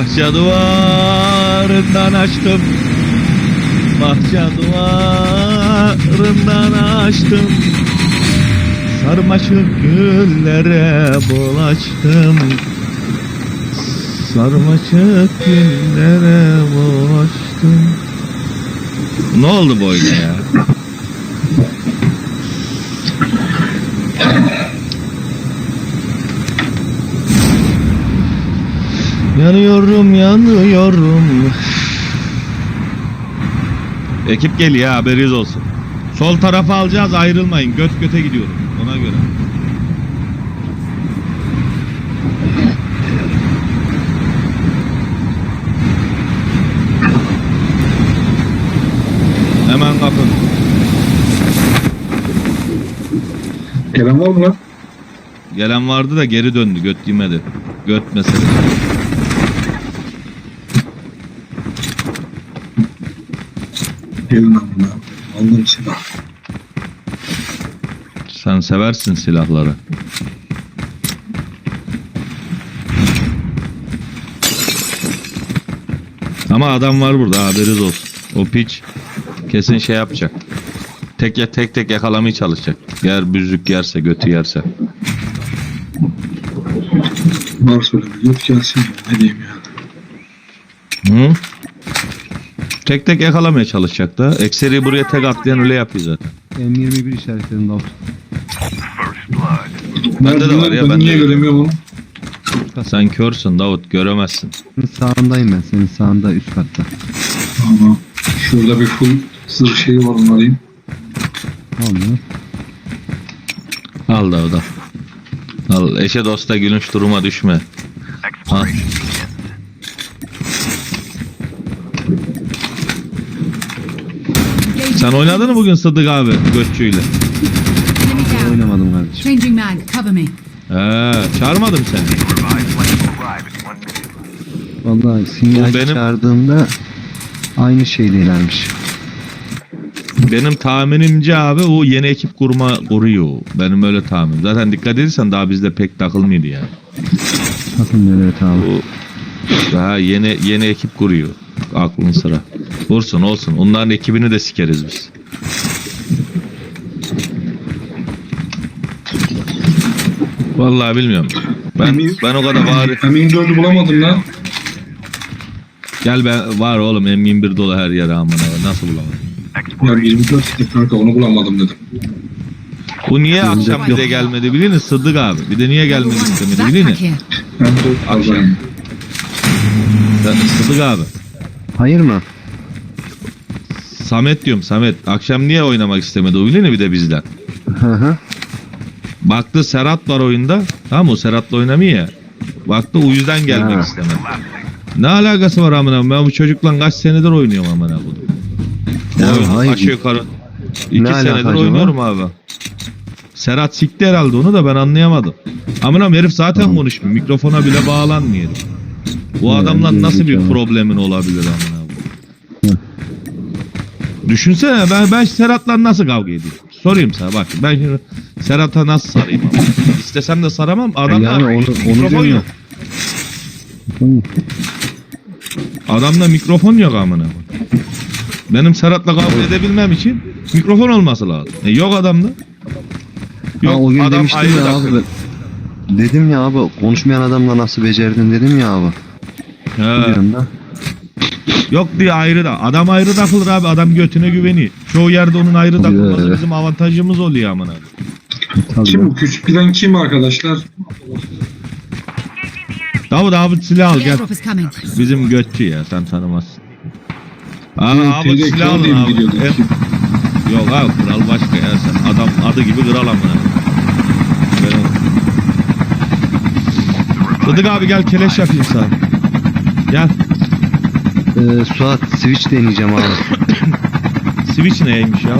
Bahçe duvarından açtım. Bahçe duvarından açtım. Sarmaşık güllere bulaştım. Sarmaşık güllere bulaştım. Ne oldu bu oyuna ya? Yanıyorum yanıyorum. Ekip geliyor haberiniz olsun. Sol tarafa alacağız ayrılmayın. Göt göte gidiyorum ona göre. Hemen kapın. Gelen var mı lan? Gelen vardı da geri döndü göt yemedi. Göt meselesi. Gelin amına. Aldım silah. Sen seversin silahları. Ama adam var burada haberiniz olsun. O piç kesin şey yapacak. Tek tek tek yakalamaya çalışacak. Yer büzük yerse götü yerse. Var söyleme. Yok gelsin. ya, Ne diyeyim ya. Hı? Tek tek yakalamaya çalışacak da. Ekseri buraya tek atlayan öyle yapıyor zaten. M21 işaretlerinde olsun. First blood. Bende de var ya, Ben bende niye de. göremiyorum onu? Sen körsün Davut göremezsin. Senin sağındayım ben. Senin sağında üst katta. Tamam. Şurada bir full zırh şeyi var onu alayım. Olmuyor. Al Davut al. Al eşe dosta gülünç duruma düşme. Exploration Sen oynadın mı bugün Sıddık abi Göççü'yle? Oynamadım kardeşim. Changing mag. Cover me. He, çağırmadım seni. Vallahi sinyal Bu benim- çağırdığımda aynı şey değillermiş. Benim tahminimce abi o yeni ekip kurma kuruyor. Benim öyle tahminim. Zaten dikkat edilsen daha bizde pek takılmıyordu yani. Nasıl evet abi. O daha yeni yeni ekip kuruyor. Aklın sıra. Olsun olsun. Onların ekibini de sikeriz biz. Vallahi bilmiyorum. Ben Emin- ben o kadar bari M24'ü bulamadım lan. gel ben var oğlum M21 dolu her yere amına koyayım. nasıl bulamadım? Ya Exploration 24 işte kanka onu bulamadım dedim. Bu niye akşam bize gelmedi biliyor musun? Sıddık abi. Bir de niye gelmedi istemedi. Ben de Akşam. Sıddık abi. Hayır mı? Samet diyorum Samet. Akşam niye oynamak istemedi o biliyor musun bir de bizden? Hı hı. Baktı Serhat var oyunda. Tamam o Serhat'la oynamıyor ya. Baktı o yüzden gelmek Ha. istemedi. Ne alakası var amına? Ben bu çocukla kaç senedir oynuyorum amına koyayım. Ya Oyun hayır. aşağı yukarı. İki Ne senedir acaba? oynuyorum abi. Serhat sikti herhalde onu da ben anlayamadım. Amına herif zaten konuşmuyor. Mikrofona bile bağlanmıyor. Bu adamla nasıl bir problemin olabilir? Hı. Düşünsene ben ben Serhat'la nasıl kavga ediyorum? Sorayım sana bak. Ben şimdi Serhat'a nasıl sarayım ama. İstesem de saramam. Adamla Yani onu, onu mikrofon diyorum yok. ya. Hı. Adamda mikrofon yok amına. koyayım. Benim Serhat'la kavga edebilmem için mikrofon olması lazım. E, yok adamda. Yok o gün adam demiştim ayrı ya takılıyor. abi. Dedim ya abi konuşmayan adamla nasıl becerdin dedim ya abi. He. Biliyorum da. Yok diye ayrı da. Adam ayrı takılır abi. Adam götüne güveniyor. Çoğu yerde onun ayrı takılması bizim avantajımız oluyor amına. Kim bu küçük giden kim arkadaşlar? Davut abi silah al gel. Bizim götçü ya sen tanımazsın. Aa abi silah mi abi. Yok abi kral başka ya sen. Adam adı gibi kral amına. Sıdık abi gel keleş yapayım sana. Gel. Ee, Suat switch deneyeceğim abi. Switch neymiş ya?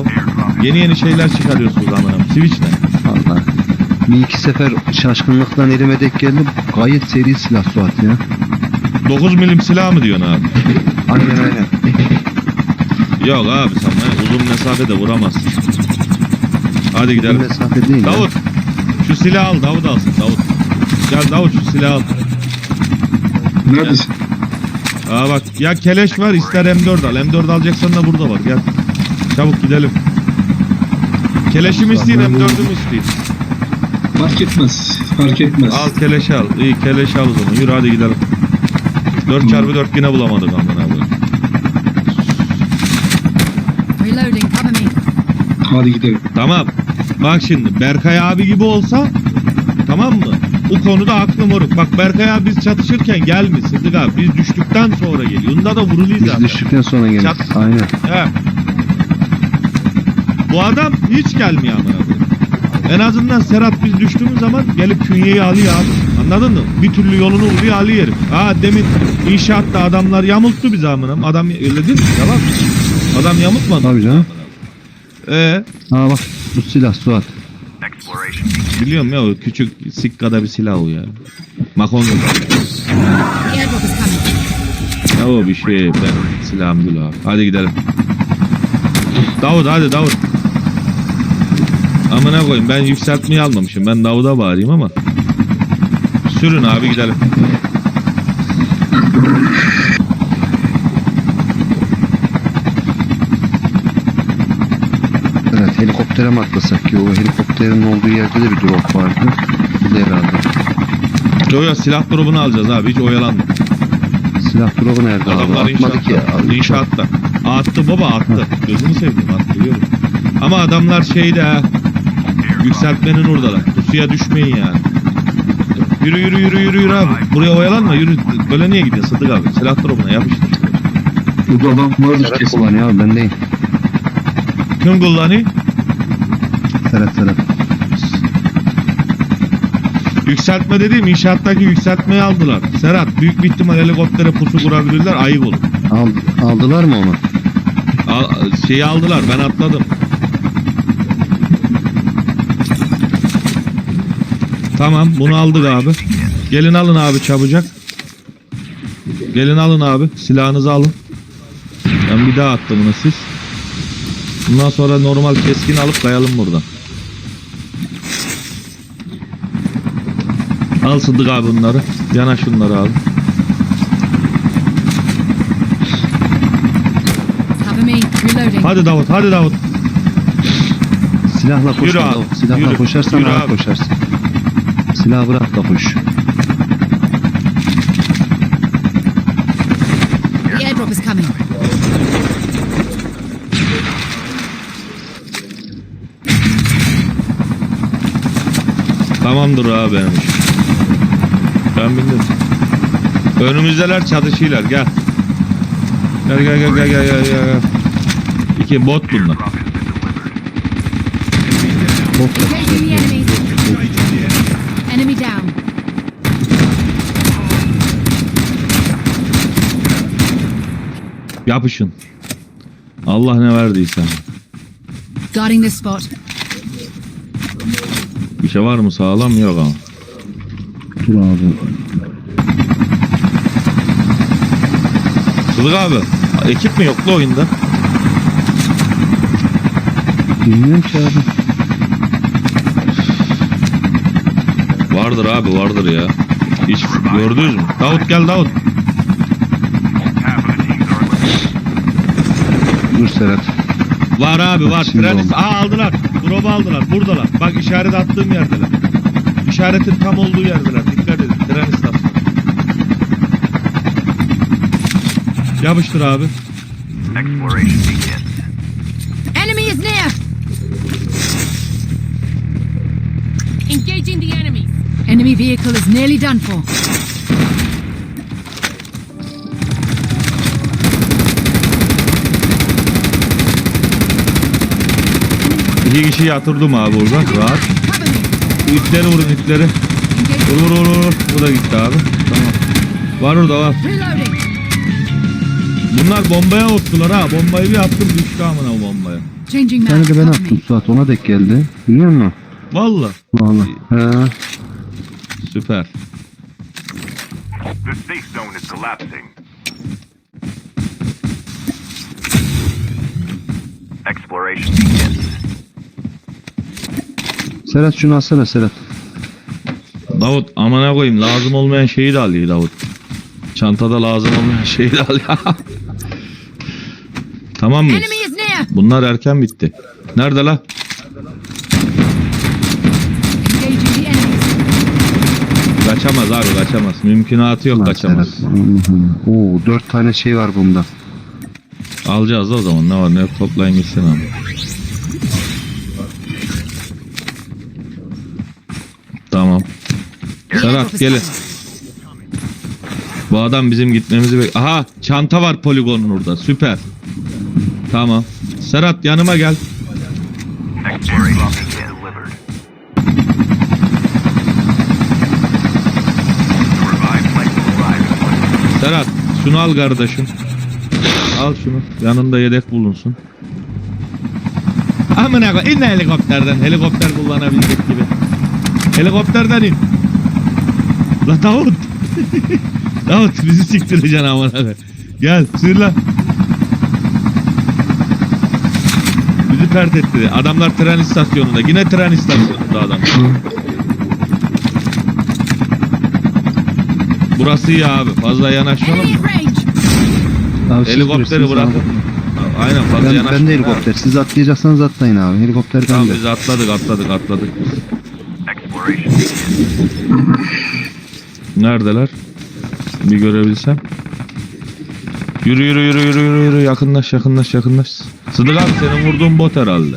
Yeni yeni şeyler çıkarıyorsunuz amına. Switch ne? Valla. Bir iki sefer şaşkınlıktan elime denk geldi. Gayet seri silah Suat ya. 9 milim silah mı diyorsun abi? Aynen aynen. Yok abi sen bana uzun mesafede vuramazsın. Hadi Bu gidelim. mesafe değil ya. Davut şu silahı al Davut alsın Davut. Gel Davut şu silahı al. Neredesin? Aa bak ya keleş var ister M4 al. M4 alacaksan da burada var gel. Çabuk gidelim. Keleşimi isteyin M4'ümü isteyin. Fark etmez. Fark etmez. Al keleş al. İyi keleş al o zaman. Yürü hadi gidelim. 4 çarpı 4 yine bulamadık amına koyayım. Reloading. Cover me. Hadi gidelim. Tamam. Bak şimdi Berkay abi gibi olsa tamam mı? O konuda haklı moruk. Bak Berkay abi biz çatışırken gelmiş Sıddık abi. Biz düştükten sonra geliyor. Bunda da vuruluyuz Biz zaten. düştükten sonra gelir. Çat- Aynen. He. Bu adam hiç gelmiyor amına koyayım. En azından Serhat biz düştüğümüz zaman gelip künyeyi alıyor abi. Anladın mı? Bir türlü yolunu buluyor alıyor herif. Ha demin inşaatta adamlar yamulttu bizi amına. Adam öyle değil mi? Mı? Adam yamultmadı. Tabii canım. Ee, Aa bak bu silah Suat. Biliyorum ya o küçük sikkada bir silah o ya. Makon The airdrop is coming. Ya o bir şey ben silahım gül abi. Hadi gidelim. Davut hadi Davut. Amına koyayım ben yükseltmeyi almamışım. Ben Davut'a bağırayım ama. Sürün abi gidelim. Evet helikoptere mi atlasak ki? O helikopterin olduğu yerde de bir drop vardı. Bir de herhalde. Yo yo silah drop'unu alacağız abi hiç oyalanma. Silah drop'u nerede abi? Adamlar Atmadı ki ya. inşaatta. Attı baba attı. Gözünü seveyim attı biliyorum. Ama adamlar şeyde ha. Yükseltmenin oradalar. Pusuya düşmeyin yani. Yürü yürü yürü yürü yürü abi. Buraya oyalanma yürü. Böyle niye gidiyorsun Sıddık abi? Silah drop'una yapıştır. Burada adam vardır kesin. abi ben değil. Kim kullanıyor? Serhat. Yükseltme dediğim inşaattaki yükseltmeyi aldılar. Serhat büyük bir ihtimal helikoptere pusu kurabilirler ayıp olur. Ald, aldılar mı onu? Al, şeyi aldılar ben atladım. Tamam bunu aldık abi. Gelin alın abi çabucak. Gelin alın abi silahınızı alın. Ben bir daha attım bunu siz. Bundan sonra normal keskin alıp kayalım buradan. Al Sıddık abi bunları. Yana şunları abi. Hadi Davut hadi Davut. Silahla koş. Yürü abi, Davut. Silahla yürü, koşarsan yürü rahat abi. koşarsın. Silahı bırak da koş. The airdrop is coming. Tamamdır abi benim. Ben bildim. Önümüzdeler çatışıyorlar gel. Gel gel gel gel gel gel gel. İki bot bunlar. Enemies. Enemy down. Yapışın. Allah ne verdiyse. Guarding this spot. Bir şey var mı sağlam yok ama. Dur abi. Sıdık abi. Ekip mi yok la oyunda? Bilmiyorum ki abi. Vardır abi vardır ya. Hiç gördünüz mü? Davut gel Davut. Dur Serhat. Var abi var. Şimdi Trenis. oldu. Aa aldılar. Drop'u aldılar. Buradalar. Bak işaret attığım yerdeler. İşaretin tam olduğu yerdeler. Tren istasyonu. Yapıştır abi. Exploration begins. Enemy is near. Engaging the enemies. Enemy vehicle is nearly done for. İki kişi yatırdım abi burada. Rahat. İpleri vurun ipleri. Vur vur vur. Bu da gitti abi. Tamam. Var orada var. Bunlar bombaya ottular ha. Bombayı bir attım düştü amına o bombaya. Bir tane de ben attım Suat ona denk geldi. Biliyor musun? Valla. Vallahi. He. Süper. The safe zone is collapsing. Exploration begins. Serhat şunu alsana Serhat. Davut amına koyayım lazım olmayan şeyi de alıyor Davut. Çantada lazım olmayan şeyi de alıyor. tamam mı? Bunlar erken bitti. Nerede la? Kaçamaz abi kaçamaz. Mümkünatı yok kaçamaz. Oo dört tane şey var bunda. Alacağız da o zaman ne var ne yok toplayın gitsin abi. Tamam. Serhat gelin. Bu adam bizim gitmemizi bek... Aha çanta var poligonun orada süper. Tamam. Serhat yanıma gel. Serhat şunu al kardeşim. Al şunu. Yanında yedek bulunsun. Amına koy. İn helikopterden. Helikopter kullanabilecek gibi. Helikopterden in. La Davut. Davut bizi siktireceksin amına koy. Gel sür lan. Bizi pert etti. Adamlar tren istasyonunda. Yine tren istasyonunda adam. Burası iyi abi. Fazla range. Abi Helikopteri bırak. abi. Aynen fazla Ben, yanaşmayalım. ben de helikopter. Siz atlayacaksanız atlayın abi. Helikopter Tamam bende. biz atladık atladık atladık. Neredeler? Bir görebilsem. Yürü yürü yürü yürü yürü yürü yakınlaş yakınlaş yakınlaş. Sıdık abi senin vurduğun bot herhalde.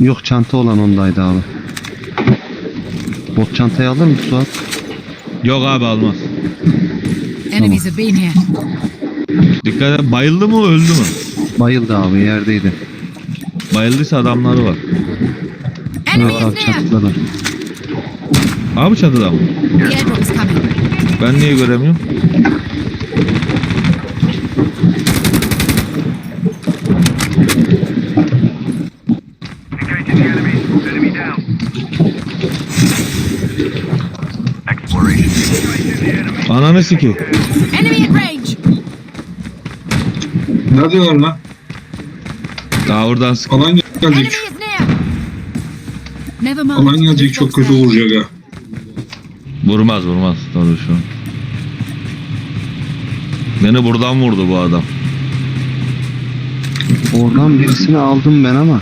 Yok çanta olan ondaydı abi. Bot çantayı alır mı Suat? Yok abi almaz. Enemies have been here. Dikkat et bayıldı mı öldü mü? Bayıldı abi yerdeydi. Bayıldıysa adamları var. Enemy Evet abi near. çatıdalar. Abi çatıda mı? The coming. Ben niye göremiyorum? Ananı siki. Ne diyorlar lan? Daha oradan sık. Alan gelecek. Alan gelecek çok kötü vuracak ha. Vurmaz vurmaz. Doğru şu an. Beni buradan vurdu bu adam. Oradan birisini aldım ben ama.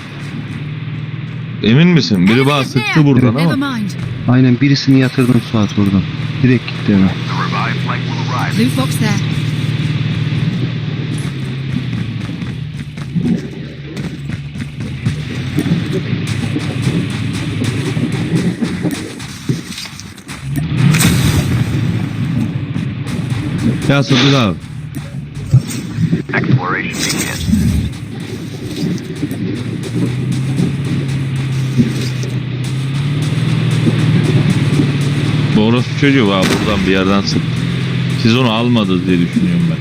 Emin misin? Biri bana sıktı buradan Never ama. mind. Aynen birisini yatırdım Suat oradan. Direkt gitti arrive. Blue fox there. Ya Sıdık abi. Exploration begins. Bu çocuğu var buradan bir yerden sık. Siz onu almadınız diye düşünüyorum ben.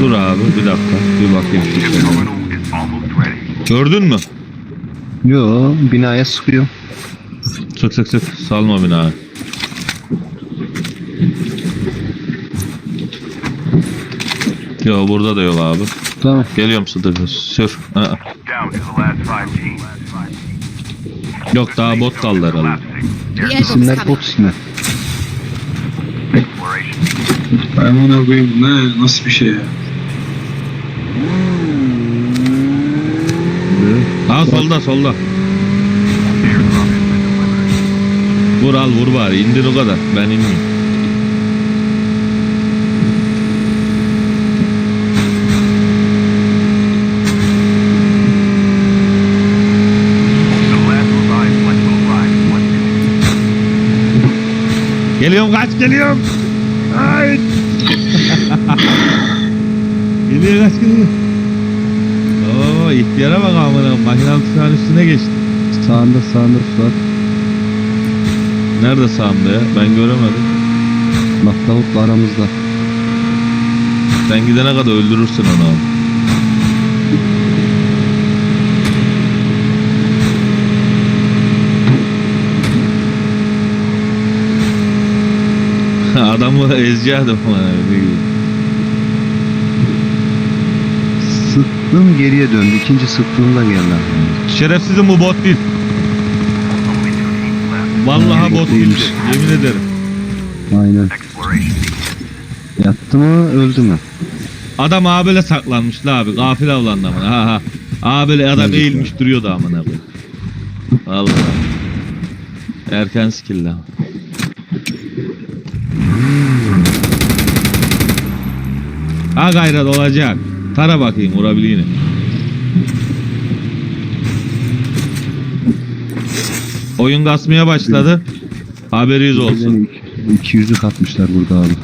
Dur abi bir dakika bir bakayım. Gördün mü? Yo binaya sıkıyor. Sık sık sık salma binayı. Yo burada da yok abi. Tamam. Geliyorum Sıdık. Sür. Aa. Yok daha bot kaldı herhalde. İsimler bot isimler. Ben ona koyayım ne nasıl bir şey ya. Ha solda solda. Vur al vur bari indir o kadar. Ben inmeyeyim. Geliyorum. Ay. geliyor kaç geliyor. Oo ihtiyara bak amına makinalı tüfeğin üstüne geçti. Sağında sağında Suat. Nerede sağımda ya? Ben göremedim. Bak aramızda. Sen gidene kadar öldürürsün onu abi. Adamı ezeceğim bana. Sıktım geriye döndü. İkinci sıktığımda geldi. Şerefsizim bu bot değil. Vallahi Bot bot değil. değilmiş. Yemin ederim. Aynen. Yattı mı öldü mü? Adam abi böyle saklanmış la abi. Gafil avlandı amına. Ha ha. Abi böyle adam eğilmiş duruyordu amına koyayım. Vallahi. Erken skill la. Ha gayret olacak. Tara bakayım vurabileyini. Oyun kasmaya başladı. Haberiniz olsun. 200'lü katmışlar burada abi.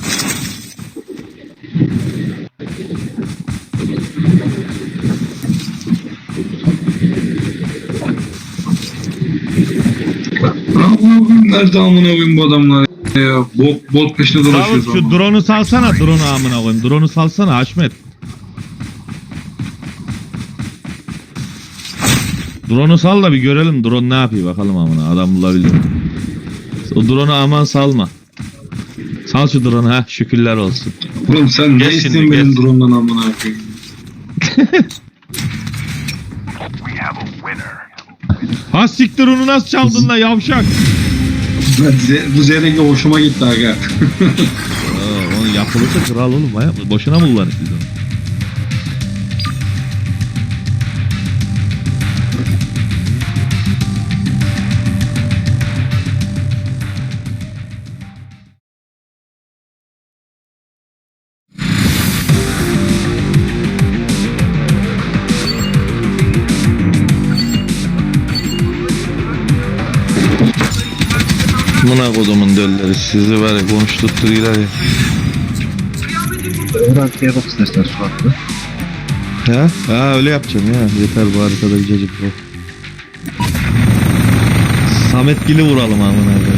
Allah'ım nerede amına koyayım bu adamlar ya. Bot, bot peşinde Davut dolaşıyoruz şu ama. drone'u salsana drone'u amına koyayım. Drone'u salsana Haşmet. Drone'u sal da bir görelim drone ne yapıyor bakalım amına adam bulabilir. mi? O drone'u aman salma. Sal şu drone'u ha şükürler olsun. Oğlum sen Geç ne şimdi, istiyorsun benim geç. drone'dan amına koyayım. Ha siktir onu nasıl çaldın la yavşak. Bu zerrenge hoşuma gitti aga. Aa, onu yapılırsa kral oğlum ya. Boşuna mı kullandık Buna kodumun dölleri sizi var ya konuşturtturuyorlar ya. Oradan şeye bak istersen Suat'la. Ha? Ha öyle yapacağım ya. Yeter bu haritada gececik bu. Samet Gil'i vuralım amına koyayım.